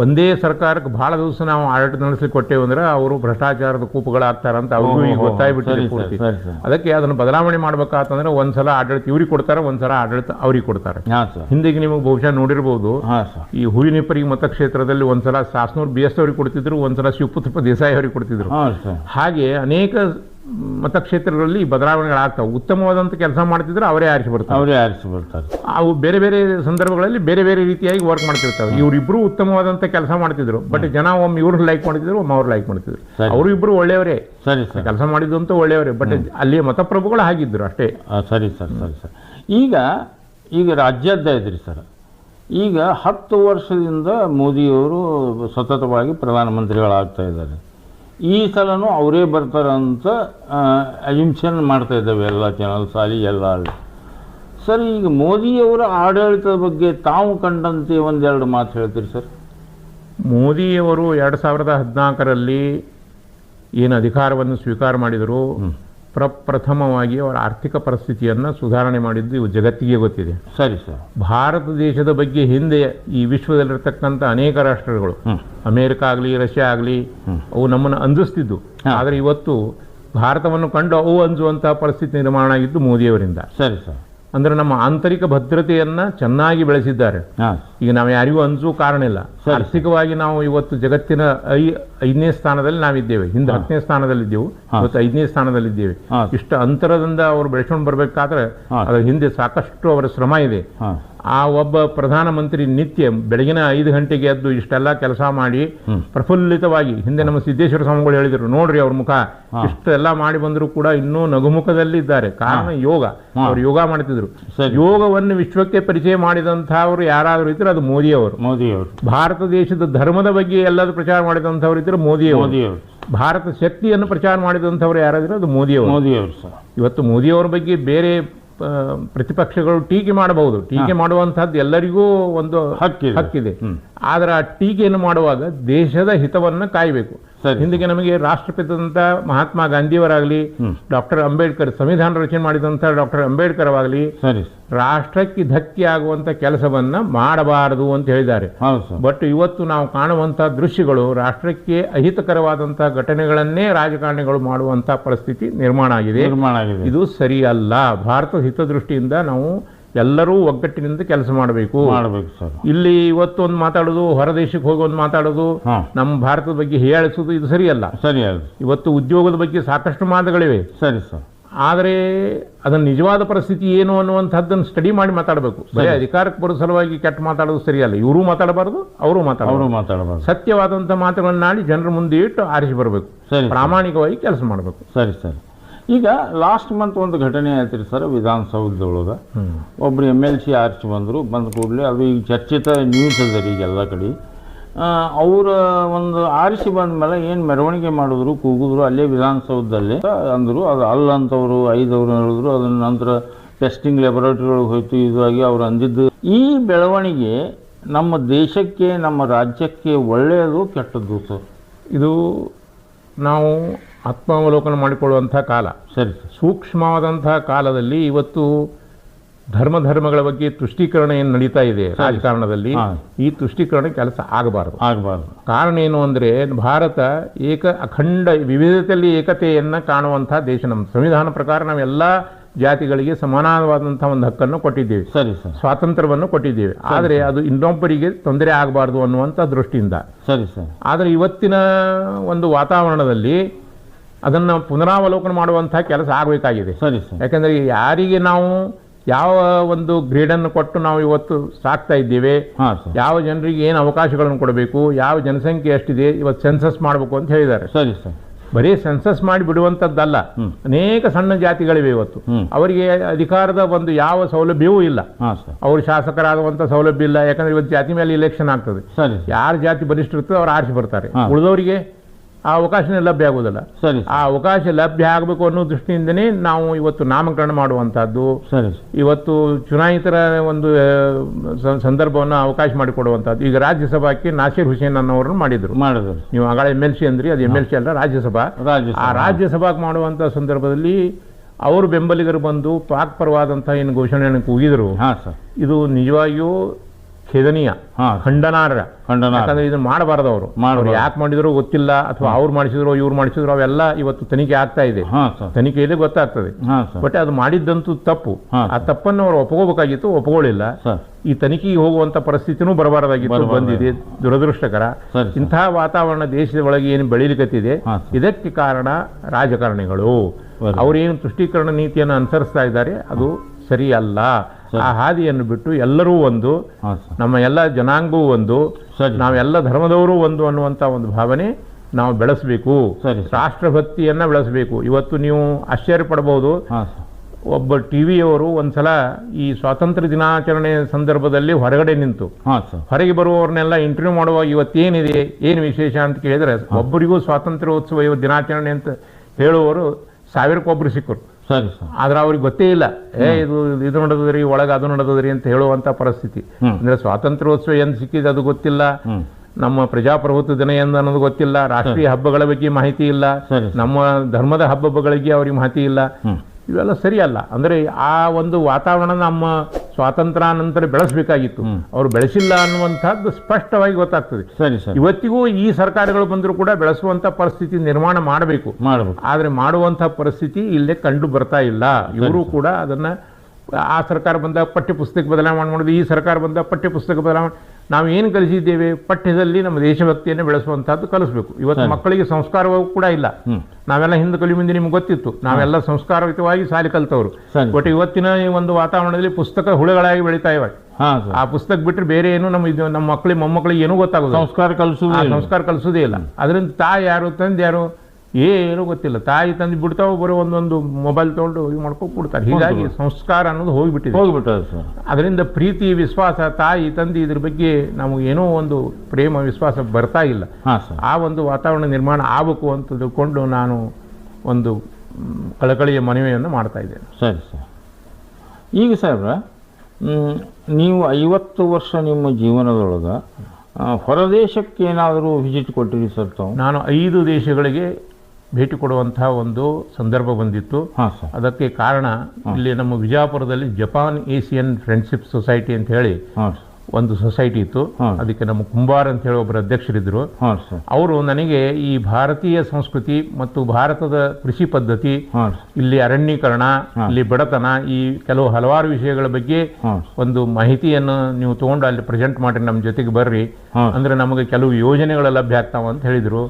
ಒಂದೇ ಸರ್ಕಾರಕ್ಕೆ ಭಾಳ ದಿವಸ ನಾವು ಆಡಳಿತ ನಡೆಸಲಿಕ್ಕೆ ಕೊಟ್ಟೇವು ಅಂದ್ರೆ ಅವರು ಭ್ರಷ್ಟಾಚಾರದ ಕೂಪುಗಳಾಗ್ತಾರಂತ ಅವ್ರಿಗೂ ಈಗ ಗೊತ್ತಾಗ್ಬಿಟ್ಟಿದೆ ಪೂರ್ತಿ. ಅದಕ್ಕೆ ಅದನ್ನು ಬದಲಾವಣೆ ಮಾಡ್ಬೇಕಾತಂದ್ರೆ ಒಂದ್ಸಲ ಆಡಳಿತ ಇವ್ರಿಗೆ ಕೊಡ್ತಾರೆ ಒಂದ್ಸಲ ಆಡಳಿತ ಅವ್ರಿಗೆ ಕೊಡ್ತಾರೆ. ಹಿಂದಿಗೆ ನಿಮಗೆ ಬಹುಶಃ ನೋಡಿರ್ಬೋದು ಈ ಹೂವಿನಿಪ್ಪರಿಗೆ ಮತಕ್ಷೇತ್ರದಲ್ಲಿ ಒಂದ್ಸಲ ಸಾಸ್ನೂರು ಬಿ ಎಸ್ ಅವ್ರಿಗೆ ಕೊಡ್ತಿದ್ರು ಒಂದ್ಸಲ ಶಿವಪುತ್ರಪ್ಪ ದೇಸಾಯಿ ಅವ್ರಿಗೆ ಕೊಡ್ತಿದ್ರು. ಹಾಗೆ ಅನೇಕ ಮತಕ್ಷೇತ್ರಗಳಲ್ಲಿ ಬದಲಾವಣೆಗಳಾಗ್ತಾವೆ. ಉತ್ತಮವಾದಂಥ ಕೆಲಸ ಮಾಡ್ತಿದ್ರೆ ಅವರೇ ಆರಿಸಿ ಬರ್ತಾರೆ. ಅವರೇ ಆರಿಸಿ ಬರ್ತಾರೆ. ಅವು ಬೇರೆ ಬೇರೆ ಸಂದರ್ಭಗಳಲ್ಲಿ ಬೇರೆ ಬೇರೆ ರೀತಿಯಾಗಿ ವರ್ಕ್ ಮಾಡ್ತಿರ್ತಾವೆ. ಇವರಿಬ್ಬರು ಉತ್ತಮವಾದಂಥ ಕೆಲಸ ಮಾಡ್ತಿದ್ರು. ಬಟ್ ಜನ ಒಮ್ಮೆ ಇವ್ರು ಲೈಕ್ ಮಾಡ್ತಿದ್ರು ಒಮ್ಮೆ ಅವ್ರು ಲೈಕ್ ಮಾಡ್ತಿದ್ರು. ಅವರು ಇಬ್ಬರು ಒಳ್ಳೆಯವರೇ. ಸರಿ ಸರ್. ಕೆಲಸ ಮಾಡಿದ್ದು ಒಳ್ಳೆಯವರೇ. ಬಟ್ ಅಲ್ಲಿ ಮತಪ್ರಭುಗಳು ಆಗಿದ್ದರು ಅಷ್ಟೇ. ಸರಿ ಸರ್ ಸರಿ ಸರ್. ಈಗ ಈಗ ರಾಜ್ಯದ್ದ ಇದ್ರಿ ಸರ್. ಈಗ ಹತ್ತು ವರ್ಷದಿಂದ ಮೋದಿಯವರು ಸತತವಾಗಿ ಪ್ರಧಾನಮಂತ್ರಿಗಳಾಗ್ತಾ ಇದ್ದಾರೆ. ಈ ಸಲನೂ ಅವರೇ ಬರ್ತಾರೆ ಅಂತ ಅಜಿಮ್ಷನ್ ಮಾಡ್ತಾ ಇದ್ದಾವೆ ಎಲ್ಲ ಚಾನಲ್ ಸಾಲಿ ಎಲ್ಲ ಸರ್ ಈಗ ಮೋದಿಯವರ ಆಡಳಿತದ ಬಗ್ಗೆ ತಾವು ಕಂಡಂತೆ ಒಂದೆರಡು ಮಾತು ಹೇಳ್ತೀರಿ ಸರ್? ಮೋದಿಯವರು ಎರಡು ಸಾವಿರದ ಹದಿನಾಲ್ಕರಲ್ಲಿ ಏನು ಅಧಿಕಾರವನ್ನು ಸ್ವೀಕಾರ ಮಾಡಿದರು. ಪ್ರಪ್ರಥಮವಾಗಿ ಅವರ ಆರ್ಥಿಕ ಪರಿಸ್ಥಿತಿಯನ್ನು ಸುಧಾರಣೆ ಮಾಡಿದ್ದು ಇವು ಜಗತ್ತಿಗೆ ಗೊತ್ತಿದೆ. ಸರಿ ಸರ್. ಭಾರತ ದೇಶದ ಬಗ್ಗೆ ಹಿಂದೆ ಈ ವಿಶ್ವದಲ್ಲಿರತಕ್ಕಂಥ ಅನೇಕ ರಾಷ್ಟ್ರಗಳು. ಅಮೇರಿಕ ಆಗಲಿ ರಷ್ಯಾ ಆಗಲಿ. ಅವು ನಮ್ಮನ್ನು ಅಂಜಿಸ್ತಿದ್ದು ಆದರೆ ಇವತ್ತು ಭಾರತವನ್ನು ಕಂಡು ಅವು ಅಂಜುವಂತಹ ಪರಿಸ್ಥಿತಿ ನಿರ್ಮಾಣ ಆಗಿದ್ದು ಮೋದಿಯವರಿಂದ. ಸರಿ ಸರ್. ಅಂದರೆ ನಮ್ಮ ಆಂತರಿಕ ಭದ್ರತೆಯನ್ನು ಚೆನ್ನಾಗಿ ಬೆಳೆಸಿದ್ದಾರೆ. ಈಗ ನಾವು ಯಾರಿಗೂ ಅನ್ಸೋ ಕಾರಣ ಇಲ್ಲ. ಆರ್ಥಿಕವಾಗಿ ನಾವು ಇವತ್ತು ಜಗತ್ತಿನ ಐ ಐದನೇ ಸ್ಥಾನದಲ್ಲಿ ನಾವಿದ್ದೇವೆ ಹಿಂದೆ. ಹತ್ತನೇ ಸ್ಥಾನದಲ್ಲಿದ್ದೆವು. ಇವತ್ತು ಐದನೇ ಸ್ಥಾನದಲ್ಲಿದ್ದೇವೆ. ಇಷ್ಟು ಅಂತರದಿಂದ ಅವರು ಬೆಳೆಸ್ಕೊಂಡು ಬರಬೇಕಾದ್ರೆ. ಅದರ ಹಿಂದೆ ಸಾಕಷ್ಟು ಅವರ ಶ್ರಮ ಇದೆ ಆ ಒಬ್ಬ ಪ್ರಧಾನಮಂತ್ರಿ ನಿತ್ಯ ಬೆಳಗಿನ ಐದು ಗಂಟೆಗೆ ಎದ್ದು ಇಷ್ಟೆಲ್ಲ ಕೆಲಸ ಮಾಡಿ ಪ್ರಫುಲ್ಲಿತವಾಗಿ ಹಿಂದೆ ನಮ್ಮ ಸಿದ್ದೇಶ್ವರ ಸ್ವಾಮಿಗಳು ಹೇಳಿದರು ನೋಡ್ರಿ ಅವ್ರ ಮುಖ. ಇಷ್ಟೆಲ್ಲ ಮಾಡಿ ಬಂದರೂ ಕೂಡ ಇನ್ನೂ ನಗುಮುಖದಲ್ಲಿ ಇದ್ದಾರೆ ಕಾರಣ ಯೋಗ. ಅವರು ಯೋಗ ಮಾಡ್ತಿದ್ರು. ಯೋಗವನ್ನು ವಿಶ್ವಕ್ಕೆ ಪರಿಚಯ ಮಾಡಿದಂಥವ್ರು ಯಾರಾದರೂ ಇದ್ರೆ ಅದು ಮೋದಿಯವರು. ಮೋದಿಯವರು. ಭಾರತ ದೇಶದ ಧರ್ಮದ ಬಗ್ಗೆ ಎಲ್ಲರೂ ಪ್ರಚಾರ ಮಾಡಿದಂಥವ್ರು ಇದ್ರೆ ಮೋದಿಯವರು. ಮೋದಿಯವರು. ಭಾರತ ಶಕ್ತಿಯನ್ನು ಪ್ರಚಾರ ಮಾಡಿದಂಥವ್ರು ಯಾರಾದರೂ ಅದು ಮೋದಿಯವರು. ಮೋದಿಯವರು ಸರ್. ಇವತ್ತು ಮೋದಿಯವರ ಬಗ್ಗೆ ಬೇರೆ ಪ್ರತಿಪಕ್ಷಗಳು ಟೀಕೆ ಮಾಡಬಹುದು. ಟೀಕೆ ಮಾಡುವಂತಹದ್ದು ಎಲ್ಲರಿಗೂ ಒಂದು ಹಕ್ಕಿದೆ. ಹಕ್ಕಿದೆ. ಆದರೆ ಆ ಟೀಕೆಯನ್ನು ಮಾಡುವಾಗ ದೇಶದ ಹಿತವನ್ನು ಕಾಯಬೇಕು. ಹಿಂದಿಗೆ ನಮಗೆ ರಾಷ್ಟ್ರಪಿತದಂತ ಮಹಾತ್ಮ ಗಾಂಧಿಯವರಾಗಲಿ ಡಾಕ್ಟರ್ ಅಂಬೇಡ್ಕರ್ ಸಂವಿಧಾನ ರಚನೆ ಮಾಡಿದಂಥ ಡಾಕ್ಟರ್ ಅಂಬೇಡ್ಕರ್ ಆಗಲಿ ಸರಿ. ರಾಷ್ಟ್ರಕ್ಕೆ ಧಕ್ಕೆ ಆಗುವಂಥ ಕೆಲಸವನ್ನ ಮಾಡಬಾರದು ಅಂತ ಹೇಳಿದ್ದಾರೆ. ಬಟ್ ಇವತ್ತು ನಾವು ಕಾಣುವಂಥ ದೃಶ್ಯಗಳು ರಾಷ್ಟ್ರಕ್ಕೆ ಅಹಿತಕರವಾದಂಥ ಘಟನೆಗಳನ್ನೇ ರಾಜಕಾರಣಿಗಳು ಮಾಡುವಂಥ ಪರಿಸ್ಥಿತಿ ನಿರ್ಮಾಣ ಆಗಿದೆ. ನಿರ್ಮಾಣ ಆಗಿದೆ. ಇದು ಸರಿಯಲ್ಲ. ಭಾರತದ ಹಿತದೃಷ್ಟಿಯಿಂದ ನಾವು ಎಲ್ಲರೂ ಒಗ್ಗಟ್ಟಿನಿಂದ ಕೆಲಸ ಮಾಡಬೇಕು. ಮಾಡಬೇಕು ಸರ್. ಇಲ್ಲಿ ಇವತ್ತು ಒಂದು ಮಾತಾಡೋದು ಹೊರ ದೇಶಕ್ಕೆ ಹೋಗಿ ಒಂದು ಮಾತಾಡೋದು ನಮ್ಮ ಭಾರತದ ಬಗ್ಗೆ ಹೇಳಿಸೋದು ಇದು ಸರಿಯಲ್ಲ. ಸರಿ ಅದು. ಇವತ್ತು ಉದ್ಯೋಗದ ಬಗ್ಗೆ ಸಾಕಷ್ಟು ಮಾತುಗಳಿವೆ. ಸರಿ ಸರ್. ಆದರೆ ಅದನ್ನ ನಿಜವಾದ ಪರಿಸ್ಥಿತಿ ಏನು ಅನ್ನುವಂಥದ್ದನ್ನು ಸ್ಟಡಿ ಮಾಡಿ ಮಾತಾಡಬೇಕು. ಬರೀ ಅಧಿಕಾರಕ್ಕೆ ಬರೋ ಸಲುವಾಗಿ ಕೆಟ್ಟ ಮಾತಾಡೋದು ಸರಿಯಲ್ಲ. ಇವರು ಮಾತಾಡಬಾರ್ದು ಅವರು ಅವರು ಮಾತಾಡಬಾರ್ದು. ಮಾತಾಡಬಾರ್ದು ಸತ್ಯವಾದಂಥ ಮಾತುಗಳನ್ನಾಡಿ ಜನರ ಮುಂದೆ ಇಟ್ಟು ಆರಿಸಿ ಬರಬೇಕು. ಸರಿ. ಪ್ರಾಮಾಣಿಕವಾಗಿ ಕೆಲಸ ಮಾಡಬೇಕು. ಸರಿ ಸರಿ. ಈಗ ಲಾಸ್ಟ್ ಮಂತ್ ಒಂದು ಘಟನೆ ಆಯ್ತು ರೀ ಸರ್ ವಿಧಾನಸೌಧದೊಳಗೆ ಒಬ್ಬರು ಎಂ ಎಲ್ ಸಿ ಆರಿಸಿ ಬಂದರು ಬಂದ ಕೂಡಲೇ ಅದು ಈಗ ಚರ್ಚಿತ ನ್ಯೂಸ್ ಅದ ರೀ ಈಗ ಎಲ್ಲ ಕಡೆ. ಅವರ ಒಂದು ಆರಿಸಿ ಬಂದ ಮೇಲೆ ಏನು ಮೆರವಣಿಗೆ ಮಾಡಿದ್ರು ಕೂಗಿದ್ರು ಅಲ್ಲೇ ವಿಧಾನಸೌಧದಲ್ಲಿ ಅಂದರು ಅದು ಅಲ್ಲಂಥವ್ರು ಐದವರು ಹೇಳಿದ್ರು ಅದನ್ನ ನಂತರ ಟೆಸ್ಟಿಂಗ್ ಲ್ಯಾಬೊರೇಟರಿಗಳಿಗೆ ಹೋಯ್ತು ಇದಾಗಿ ಅವ್ರು ಅಂದಿದ್ದು. ಈ ಬೆಳವಣಿಗೆ ನಮ್ಮ ದೇಶಕ್ಕೆ ನಮ್ಮ ರಾಜ್ಯಕ್ಕೆ ಒಳ್ಳೆಯದು ಕೆಟ್ಟದ್ದು ಸರ್ ಇದು ನಾವು ಆತ್ಮಾವಲೋಕನ ಮಾಡಿಕೊಳ್ಳುವಂಥ ಕಾಲ. ಸರಿ ಸೂಕ್ಷ್ಮವಾದಂಥ ಸೂಕ್ಷ್ಮವಾದಂತಹ ಕಾಲದಲ್ಲಿ ಇವತ್ತು ಧರ್ಮ ಧರ್ಮಗಳ ಬಗ್ಗೆ ತುಷ್ಟೀಕರಣ ಏನು ನಡೀತಾ ಇದೆ ರಾಜಕಾರಣದಲ್ಲಿ ಈ ತುಷ್ಟೀಕರಣ ಕೆಲಸ ಆಗಬಾರದು. ಆಗಬಾರದು. ಕಾರಣ ಏನು ಅಂದರೆ ಭಾರತ ಏಕ ಅಖಂಡ ವಿವಿಧತೆಯಲ್ಲಿ ಏಕತೆಯನ್ನು ಕಾಣುವಂಥ ದೇಶ. ನಮ್ಮ ಸಂವಿಧಾನ ಪ್ರಕಾರ ನಾವೆಲ್ಲ ಜಾತಿಗಳಿಗೆ ಸಮಾನವಾದಂಥ ಒಂದು ಹಕ್ಕನ್ನು ಕೊಟ್ಟಿದ್ದೇವೆ. ಸರಿ ಸರ್. ಸ್ವಾತಂತ್ರ್ಯವನ್ನು ಕೊಟ್ಟಿದ್ದೇವೆ. ಆದರೆ ಅದು ಇನ್ನೊಬ್ಬರಿಗೆ ತೊಂದರೆ ಆಗಬಾರ್ದು ಅನ್ನುವಂಥ ದೃಷ್ಟಿಯಿಂದ. ಸರಿ ಸರ್. ಆದರೆ ಇವತ್ತಿನ ಒಂದು ವಾತಾವರಣದಲ್ಲಿ ಅದನ್ನು ಪುನರಾವಲೋಕನ ಮಾಡುವಂಥ ಕೆಲಸ ಆಗಬೇಕಾಗಿದೆ. ಸರಿ ಸರ್. ಯಾಕಂದರೆ ಯಾರಿಗೆ ನಾವು ಯಾವ ಒಂದು ಗ್ರೇಡನ್ನು ಕೊಟ್ಟು ನಾವು ಇವತ್ತು ಸಾಕ್ತಾ ಇದ್ದೇವೆ ಯಾವ ಜನರಿಗೆ ಏನು ಅವಕಾಶಗಳನ್ನು ಕೊಡಬೇಕು ಯಾವ ಜನಸಂಖ್ಯೆ ಎಷ್ಟಿದೆ ಇವತ್ತು ಸೆನ್ಸಸ್ ಮಾಡಬೇಕು ಅಂತ ಹೇಳಿದ್ದಾರೆ. ಸರಿ ಸರ್. ಬರೀ ಸೆನ್ಸಸ್ ಮಾಡಿ ಬಿಡುವಂಥದ್ದಲ್ಲ. ಅನೇಕ ಸಣ್ಣ ಜಾತಿಗಳಿವೆ ಇವತ್ತು. ಅವರಿಗೆ ಅಧಿಕಾರದ ಒಂದು ಯಾವ ಸೌಲಭ್ಯವೂ ಇಲ್ಲ. ಅವರು ಶಾಸಕರಾಗುವಂಥ ಸೌಲಭ್ಯ ಇಲ್ಲ ಯಾಕಂದ್ರೆ ಇವತ್ತು ಜಾತಿ ಮೇಲೆ ಇಲೆಕ್ಷನ್ ಆಗ್ತದೆ. ಯಾರು ಯಾರ ಜಾತಿ ಬಲಿಷ್ಠ ಇರ್ತದೆ ಅವ್ರು ಆರಿಸಿ ಬರ್ತಾರೆ. ಉಳಿದವರಿಗೆ ಆ ಅವಕಾಶನೇ ಲಭ್ಯ ಆಗುವುದಿಲ್ಲ. ಸರಿ ಆ ಅವಕಾಶ ಲಭ್ಯ ಆಗಬೇಕು ಅನ್ನೋ ದೃಷ್ಟಿಯಿಂದನೇ ನಾವು ಇವತ್ತು ನಾಮಕರಣ ಮಾಡುವಂಥದ್ದು ಸರಿ ಇವತ್ತು ಚುನಾಯಿತರ ಒಂದು ಸಂದರ್ಭವನ್ನು ಅವಕಾಶ ಮಾಡಿಕೊಡುವಂಥದ್ದು. ಈಗ ರಾಜ್ಯಸಭಾಕ್ಕೆ ನಾಸೀರ್ ಹುಸೇನ್ ಅನ್ನೋರನ್ನು ಮಾಡಿದ್ರು. ಮಾಡಿದ್ರು. ನೀವು ಆಗಳ ಎಂ ಎಲ್ ಸಿ ಅಂದ್ರಿ ಅದು ಎಂ ಎಲ್ ಸಿ ಅಲ್ಲ ರಾಜ್ಯಸಭಾ. ರಾಜ್ಯ ಆ ರಾಜ್ಯಸಭಾಗೆ ಮಾಡುವಂಥ ಸಂದರ್ಭದಲ್ಲಿ ಅವರು ಬೆಂಬಲಿಗರು ಬಂದು ಪಾಕ್ ಪರವಾದಂಥ ಏನು ಘೋಷಣೆಯನ್ನು ಕೂಗಿದರು. ಹಾಂ ಸರ್. ಇದು ನಿಜವಾಗಿಯೂ ಖೇದನೀಯ ಖಂಡನಾರ್ಹ ಖಂಡನ ಯಾಕಂದ್ರೆ ಇದನ್ನ ಮಾಡಬಾರ್ದು ಅವರು. ಮಾಡೋರು ಯಾಕೆ ಮಾಡಿದ್ರು ಗೊತ್ತಿಲ್ಲ ಅಥವಾ ಅವ್ರು ಮಾಡಿಸಿದ್ರು ಇವ್ರು ಮಾಡಿಸಿದ್ರು ಅವೆಲ್ಲ ಇವತ್ತು ತನಿಖೆ ಆಗ್ತಾ ಇದೆ. ತನಿಖೆ ಇದೆ ತನಿಖೆಯಲ್ಲಿ ಗೊತ್ತಾಗ್ತದೆ ಬಟ್ ಅದು ಮಾಡಿದ್ದಂತೂ ತಪ್ಪು. ಆ ತಪ್ಪನ್ನು ಅವರು ಒಪ್ಕೋಬೇಕಾಗಿತ್ತು ಒಪ್ಕೊಳ್ಳಿಲ್ಲ. ಈ ತನಿಖೆಗೆ ಹೋಗುವಂತ ಪರಿಸ್ಥಿತಿನೂ ಬರಬಾರದಾಗಿತ್ತು ಬಂದಿದೆ. ದುರದೃಷ್ಟಕರ. ಇಂತಹ ವಾತಾವರಣ ದೇಶದ ಒಳಗೆ ಏನು ಬೆಳೀಲಿಕತ್ತಿದೆ ಹಾಂ ಇದಕ್ಕೆ ಕಾರಣ ರಾಜಕಾರಣಿಗಳು. ಅವರೇನು ತುಷ್ಟೀಕರಣ ನೀತಿಯನ್ನು ಅನುಸರಿಸ್ತಾ ಇದ್ದಾರೆ ಅದು ಸರಿಯಲ್ಲ. ಸರಿ. ಆ ಹಾದಿಯನ್ನು ಬಿಟ್ಟು ಎಲ್ಲರೂ ಒಂದು ನಮ್ಮ ಎಲ್ಲ ಜನಾಂಗವೂ ಒಂದು ನಾವೆಲ್ಲ ಧರ್ಮದವರು ಒಂದು ಅನ್ನುವಂಥ ಒಂದು ಭಾವನೆ ನಾವು ಬೆಳೆಸಬೇಕು. ರಾಷ್ಟ್ರಭಕ್ತಿಯನ್ನು ಬೆಳೆಸಬೇಕು. ಇವತ್ತು ನೀವು ಆಶ್ಚರ್ಯ ಪಡಬಹುದು. ಒಬ್ಬ ಟಿ ವಿಯವರು ಒಂದ್ಸಲ ಈ ಸ್ವಾತಂತ್ರ್ಯ ದಿನಾಚರಣೆ ಸಂದರ್ಭದಲ್ಲಿ ಹೊರಗಡೆ ನಿಂತು. ಹೊರಗೆ ಬರುವವ್ರನ್ನೆಲ್ಲ ಇಂಟರ್ವ್ಯೂ ಮಾಡುವಾಗ ಇವತ್ತೇನಿದೆ ಏನು ವಿಶೇಷ ಅಂತ ಕೇಳಿದ್ರೆ ಒಬ್ಬರಿಗೂ ಸ್ವಾತಂತ್ರ್ಯೋತ್ಸವ ಇವತ್ತು ದಿನಾಚರಣೆ ಅಂತ ಹೇಳುವವರು ಸಾವಿರಕ್ಕೊಬ್ರು ಸಿಕ್ಕರು. ಸರಿ ಸರ್. ಆದ್ರೆ ಅವ್ರಿಗೆ ಗೊತ್ತೇ ಇಲ್ಲ. ಏ ಇದು ಇದು ನಡೆದ್ರಿ ಒಳಗೆ ಅದು ನಡೆದದ್ರಿ ಅಂತ ಹೇಳುವಂತ ಪರಿಸ್ಥಿತಿ. ಅಂದ್ರೆ ಸ್ವಾತಂತ್ರ್ಯೋತ್ಸವ ಎಂದು ಸಿಕ್ಕಿದೆ ಅದು ಗೊತ್ತಿಲ್ಲ. ನಮ್ಮ ಪ್ರಜಾಪ್ರಭುತ್ವ ದಿನ ಎಂದು ಅನ್ನೋದು ಗೊತ್ತಿಲ್ಲ. ರಾಷ್ಟ್ರೀಯ ಹಬ್ಬಗಳ ಬಗ್ಗೆ ಮಾಹಿತಿ ಇಲ್ಲ. ನಮ್ಮ ಧರ್ಮದ ಹಬ್ಬಗಳಿಗೆ ಅವ್ರಿಗೆ ಮಾಹಿತಿ ಇಲ್ಲ. ಇವೆಲ್ಲ ಸರಿಯಲ್ಲ ಅಂದರೆ ಆ ಒಂದು ವಾತಾವರಣ ನಮ್ಮ ಸ್ವಾತಂತ್ರ್ಯಾನಂತರ ಬೆಳೆಸಬೇಕಾಗಿತ್ತು. ಅವರು ಬೆಳೆಸಿಲ್ಲ ಅನ್ನುವಂಥದ್ದು ಸ್ಪಷ್ಟವಾಗಿ ಗೊತ್ತಾಗ್ತದೆ. ಸರಿ ಸರ್. ಇವತ್ತಿಗೂ ಈ ಸರ್ಕಾರಗಳು ಬಂದರೂ ಕೂಡ ಬೆಳೆಸುವಂಥ ಪರಿಸ್ಥಿತಿ ನಿರ್ಮಾಣ ಮಾಡಬೇಕು. ಮಾಡಬೇಕು. ಆದರೆ ಮಾಡುವಂಥ ಪರಿಸ್ಥಿತಿ ಇಲ್ಲೇ ಕಂಡು ಬರ್ತಾ ಇಲ್ಲ. ಇವರು ಕೂಡ ಅದನ್ನು ಆ ಸರ್ಕಾರ ಬಂದ ಪಠ್ಯ ಪುಸ್ತಕ ಬದಲಾವಣೆ ಮಾಡೋದು ಈ ಸರ್ಕಾರ ಬಂದ ಪಠ್ಯ ಪುಸ್ತಕ ಬದಲಾವಣೆ ನಾವು ಏನು ಕಲಿಸಿದ್ದೇವೆ? ಪಠ್ಯದಲ್ಲಿ ನಮ್ಮ ದೇಶಭಕ್ತಿಯನ್ನು ಬೆಳೆಸುವಂಥದ್ದು ಕಲಿಸಬೇಕು. ಇವತ್ತು ಮಕ್ಕಳಿಗೆ ಸಂಸ್ಕಾರವೂ ಕೂಡ ಇಲ್ಲ. ನಾವೆಲ್ಲ ಹಿಂದೆ ಕಲಿ ಮುಂದೆ ನಿಮ್ಗೆ ಗೊತ್ತಿತ್ತು. ನಾವೆಲ್ಲ ಸಂಸ್ಕಾರಯುತವಾಗಿ ಸಾಲಿ ಕಲ್ತವ್ರು. ಬಟ್ ಇವತ್ತಿನ ಈ ಒಂದು ವಾತಾವರಣದಲ್ಲಿ ಪುಸ್ತಕ ಹುಳಗಳಾಗಿ ಬೆಳೀತಾ ಇವೆ. ಆ ಪುಸ್ತಕ ಬಿಟ್ಟರೆ ಬೇರೆ ಏನು ನಮ್ಮ ಇದು ನಮ್ಮ ಮಕ್ಕಳಿಗೆ ಮೊಮ್ಮಕ್ಕಳಿಗೆ ಏನೂ ಗೊತ್ತಾಗೋದು ಸಂಸ್ಕಾರ ಕಲಿಸೋದು ಸಂಸ್ಕಾರ ಕಲಿಸೋದೇ ಇಲ್ಲ. ಅದರಿಂದ ತಾಯಿ ಯಾರು ತಂದೆ ಯಾರು? ಏನು ಗೊತ್ತಿಲ್ಲ. ತಾಯಿ ತಂದು ಬಿಡ್ತಾವ ಬರೋ ಒಂದೊಂದು ಮೊಬೈಲ್ ತೊಗೊಂಡು ಇದು ಮಾಡ್ಕೊಂಡು ಬಿಡ್ತಾರೆ ಹೀಗಾಗಿ ಸಂಸ್ಕಾರ ಅನ್ನೋದು ಹೋಗಿಬಿಟ್ಟಿದೆ. ಹೋಗ್ಬಿಟ್ಟದ ಸರ್. ಅದರಿಂದ ಪ್ರೀತಿ ವಿಶ್ವಾಸ ತಾಯಿ ತಂದೆ ಇದ್ರ ಬಗ್ಗೆ ನಮಗೆ ಏನೋ ಒಂದು ಪ್ರೇಮ ವಿಶ್ವಾಸ ಬರ್ತಾ ಇಲ್ಲ. ಆ ಒಂದು ವಾತಾವರಣ ನಿರ್ಮಾಣ ಆಗಬೇಕು ಅಂತ ತಿಳ್ಕೊಂಡು ನಾನು ಒಂದು ಕಳಕಳಿಯ ಮನವಿಯನ್ನು ಮಾಡ್ತಾ ಇದ್ದೇನೆ. ಸರಿ ಸರ್. ಈಗ ಸಾಹೇಬ್ರ ನೀವು ಐವತ್ತು ವರ್ಷ ನಿಮ್ಮ ಜೀವನದೊಳಗೆ ಹೊರದೇಶಕ್ಕೆ ಏನಾದರೂ ವಿಸಿಟ್ ಕೊಟ್ಟಿರಿ ಸರ್ ತಾವು? ನಾನು ಐದು ದೇಶಗಳಿಗೆ ಭೇಟಿ ಕೊಡುವಂತಹ ಒಂದು ಸಂದರ್ಭ ಬಂದಿತ್ತು. ಅದಕ್ಕೆ ಕಾರಣ ಇಲ್ಲಿ ನಮ್ಮ ವಿಜಯಪುರದಲ್ಲಿ ಜಪಾನ್ ಏಷಿಯನ್ ಫ್ರೆಂಡ್ಶಿಪ್ ಸೊಸೈಟಿ ಅಂತ ಹೇಳಿ ಒಂದು ಸೊಸೈಟಿ ಇತ್ತು. ಅದಕ್ಕೆ ನಮ್ಮ ಕುಂಬಾರ್ ಅಂತ ಹೇಳಿ ಒಬ್ಬರು ಅಧ್ಯಕ್ಷರಿದ್ದರು ಅವರು ನನಗೆ ಈ ಭಾರತೀಯ ಸಂಸ್ಕೃತಿ ಮತ್ತು ಭಾರತದ ಕೃಷಿ ಪದ್ಧತಿ ಇಲ್ಲಿ ಅರಣ್ಯೀಕರಣ ಇಲ್ಲಿ ಬಡತನ ಈ ಕೆಲವು ಹಲವಾರು ವಿಷಯಗಳ ಬಗ್ಗೆ ಒಂದು ಮಾಹಿತಿಯನ್ನು ನೀವು ತಗೊಂಡು ಅಲ್ಲಿ ಪ್ರೆಸೆಂಟ್ ಮಾಡಿ ನಮ್ಮ ಜೊತೆಗೆ ಬರ್ರಿ. ಅಂದರೆ ನಮಗೆ ಕೆಲವು ಯೋಜನೆಗಳು ಲಭ್ಯ ಆಗ್ತಾವ ಅಂತ ಹೇಳಿದರು.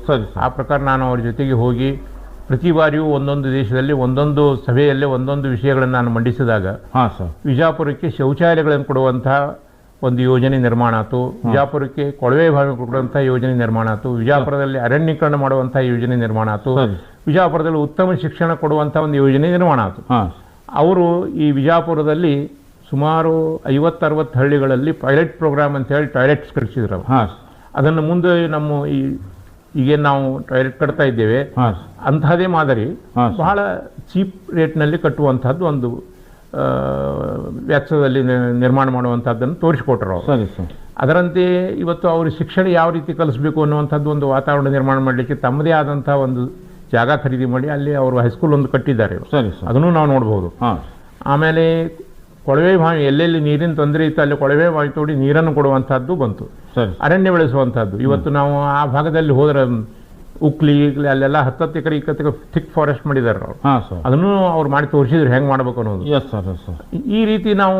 ಆ ಪ್ರಕಾರ ನಾನು ಅವ್ರ ಜೊತೆಗೆ ಹೋಗಿ ಪ್ರತಿ ಬಾರಿಯೂ ಒಂದೊಂದು ದೇಶದಲ್ಲಿ ಒಂದೊಂದು ಸಭೆಯಲ್ಲಿ ಒಂದೊಂದು ವಿಷಯಗಳನ್ನು ನಾನು ಮಂಡಿಸಿದಾಗ ವಿಜಾಪುರಕ್ಕೆ ಶೌಚಾಲಯಗಳನ್ನು ಕೊಡುವಂತಹ ಒಂದು ಯೋಜನೆ ನಿರ್ಮಾಣ ಆಯಿತು ವಿಜಾಪುರಕ್ಕೆ ಕೊಳವೆ ಬಾವಿ ಕೊಡುವಂತಹ ಯೋಜನೆ ನಿರ್ಮಾಣ ಆಯಿತು ವಿಜಾಪುರದಲ್ಲಿ ಅರಣ್ಯೀಕರಣ ಮಾಡುವಂತಹ ಯೋಜನೆ ನಿರ್ಮಾಣ ಆಯಿತು ವಿಜಾಪುರದಲ್ಲಿ ಉತ್ತಮ ಶಿಕ್ಷಣ ಕೊಡುವಂತಹ ಒಂದು ಯೋಜನೆ ನಿರ್ಮಾಣ ಆಯಿತು ಅವರು ಈ ವಿಜಾಪುರದಲ್ಲಿ ಸುಮಾರು ಐವತ್ತರವತ್ತು ಹಳ್ಳಿಗಳಲ್ಲಿ ಪೈಲಟ್ ಪ್ರೋಗ್ರಾಮ್ ಅಂತ ಹೇಳಿ ಟಾಯ್ಲೆಟ್ಸ್ ಕಟ್ಟಿಸಿದ್ರು ಅದನ್ನು ಮುಂದೆ ನಮ್ಮ ಈ ಈಗ ನಾವು ಟಾಯ್ಲೆಟ್ ಕಟ್ತಾ ಇದ್ದೇವೆ. ಅಂತಹದೇ ಮಾದರಿ ಬಹಳ ಚೀಪ್ ರೇಟ್ನಲ್ಲಿ ಕಟ್ಟುವಂತಹದ್ದು ಒಂದು ನಿ- ನಿರ್ಮಾಣ ಮಾಡುವಂಥದ್ದನ್ನು ತೋರಿಸಿಕೊಟ್ರು ಅವರು. ಸರಿ ಸರ್. ಅದರಂತೆ ಇವತ್ತು ಅವರು ಶಿಕ್ಷಣ ಯಾವ ರೀತಿ ಕಲಿಸಬೇಕು ಅನ್ನುವಂಥದ್ದು ಒಂದು ವಾತಾವರಣ ನಿರ್ಮಾಣ ಮಾಡಲಿಕ್ಕೆ ತಮ್ಮದೇ ಆದಂಥ ಒಂದು ಜಾಗ ಖರೀದಿ ಮಾಡಿ ಅಲ್ಲಿ ಅವರು ಹೈಸ್ಕೂಲ್ ಒಂದು ಕಟ್ಟಿದ್ದಾರೆ ಸರಿ ಸರ್. ಅದನ್ನು ನಾವು ನೋಡ್ಬೋದು. ಹಾಂ. ಆಮೇಲೆ ಕೊಳವೆ ಬಾವಿ ಎಲ್ಲೆಲ್ಲಿ ನೀರಿನ ತೊಂದರೆ ಇತ್ತು ಅಲ್ಲಿ ಕೊಳವೆ ಬಾವಿ ತೋಡಿ ನೀರನ್ನು ಕೊಡುವಂಥದ್ದು ಬಂತು. ಸರಿ ಅರಣ್ಯ ಬೆಳೆಸುವಂಥದ್ದು. ಇವತ್ತು ನಾವು ಆ ಭಾಗದಲ್ಲಿ ಹೋದ್ರೆ ಉಕ್ಲಿ ಅಲ್ಲೆಲ್ಲ ಹತ್ತತ್ತು ಎಕರೆ ಇಪ್ಪತ್ತು ಥಿಕ್ ಫಾರೆಸ್ಟ್ ಮಾಡಿದ್ದಾರೆ ಅವರು. ಹಾಂ ಸರ್ ಅದನ್ನು ಅವ್ರು ಮಾಡಿ ತೋರಿಸಿದ್ರು ಹೆಂಗೆ ಮಾಡಬೇಕು ಅನ್ನೋದು. ಎಸ್ ಸರ್ ಎಸ್ ಸರ್ ಈ- ರೀತಿ ನಾವು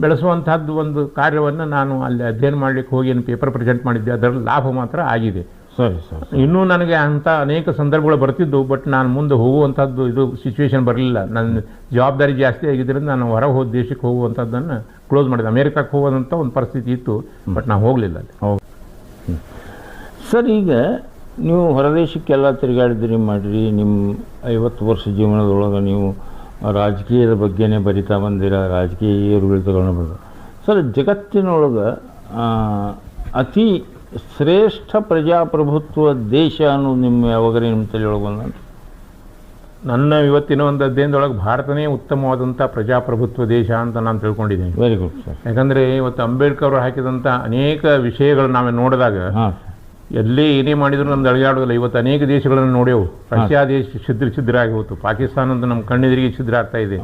ಬೆಳೆಸುವಂತಹದ್ದು ಒಂದು ಕಾರ್ಯವನ್ನು ನಾನು ಅಲ್ಲಿ ಅಧ್ಯಯನ ಮಾಡಲಿಕ್ಕೆ ಹೋಗಿ ಏನು ಪೇಪರ್ ಪ್ರೆಸೆಂಟ್ ಮಾಡಿದ್ದೆ ಅದರ ಲಾಭ ಮಾತ್ರ ಆಗಿದೆ. ಸರಿ ಸರ್ ಇನ್ನೂ ನನಗೆ ಅಂಥ ಅನೇಕ ಸಂದರ್ಭಗಳು ಬರ್ತಿದ್ದು ಬಟ್ ನಾನು ಮುಂದೆ ಹೋಗುವಂಥದ್ದು ಇದು ಸಿಚುವೇಶನ್ ಬರಲಿಲ್ಲ. ನನ್ನ ಜವಾಬ್ದಾರಿ ಜಾಸ್ತಿ ಆಗಿದ್ದರಿಂದ ನಾನು ಹೊರ ಹೋದ ದೇಶಕ್ಕೆ ಹೋಗುವಂಥದ್ದನ್ನು ಕ್ಲೋಸ್ ಮಾಡಿದೆ. ಅಮೇರಿಕಾಕ್ಕೆ ಹೋಗೋದಂಥ ಒಂದು ಪರಿಸ್ಥಿತಿ ಇತ್ತು ಬಟ್ ನಾನು ಹೋಗಲಿಲ್ಲ ಅಲ್ಲಿ. ಸರ್ ಈಗ ನೀವು ಹೊರದೇಶಕ್ಕೆಲ್ಲ ತಿರುಗಾಡಿದ್ರಿ ಮಾಡಿರಿ. ನಿಮ್ಮ ಐವತ್ತು ವರ್ಷ ಜೀವನದೊಳಗೆ ನೀವು ರಾಜಕೀಯದ ಬಗ್ಗೆನೇ ಬರಿತಾ ಬಂದಿರ ರಾಜಕೀಯ ಏರುಗಳಿತಗಳನ್ನ ಬಂದ. ಸರ್ ಜಗತ್ತಿನೊಳಗೆ ಅತಿ ಶ್ರೇಷ್ಠ ಪ್ರಜಾಪ್ರಭುತ್ವ ದೇಶ ಅನ್ನೋದು ನಿಮ್ಮ ಯಾವಾಗರೇ ನಿಮ್ಮ ತಲೆಯೊಳಗೆ ಬಂದ ನನ್ನ ಇವತ್ತಿನ ಒಂದು ಅಧ್ಯಯನದೊಳಗೆ ಭಾರತನೇ ಉತ್ತಮವಾದಂಥ ಪ್ರಜಾಪ್ರಭುತ್ವ ದೇಶ ಅಂತ ನಾನು ತಿಳ್ಕೊಂಡಿದ್ದೀನಿ. ವೆರಿ ಗುಡ್ ಸರ್ ಯಾಕಂದರೆ ಇವತ್ತು ಅಂಬೇಡ್ಕರ್ ಅವರು ಹಾಕಿದಂಥ ಅನೇಕ ವಿಷಯಗಳು ನಾವು ನೋಡಿದಾಗ ಹಾಂ. ಎಲ್ಲೇ ಏನೇ ಮಾಡಿದ್ರು ನಮ್ದು ಅಳಗಾಡೋದಿಲ್ಲ ಇವತ್ತು ಅನೇಕ ದೇಶಗಳನ್ನು ನೋಡೆವು. ರಷ್ಯಾ ದೇಶ ಛಿದ್ರ ಛಿದ್ರ ಆಗಿ ಹೋಯ್ತು ಪಾಕಿಸ್ತಾನ ಅಂತ ನಮ್ಮ ಕಣ್ಣೆದುರಿಗೆ ಛಿದ್ರ ಆಗ್ತಾ ಇದೆ.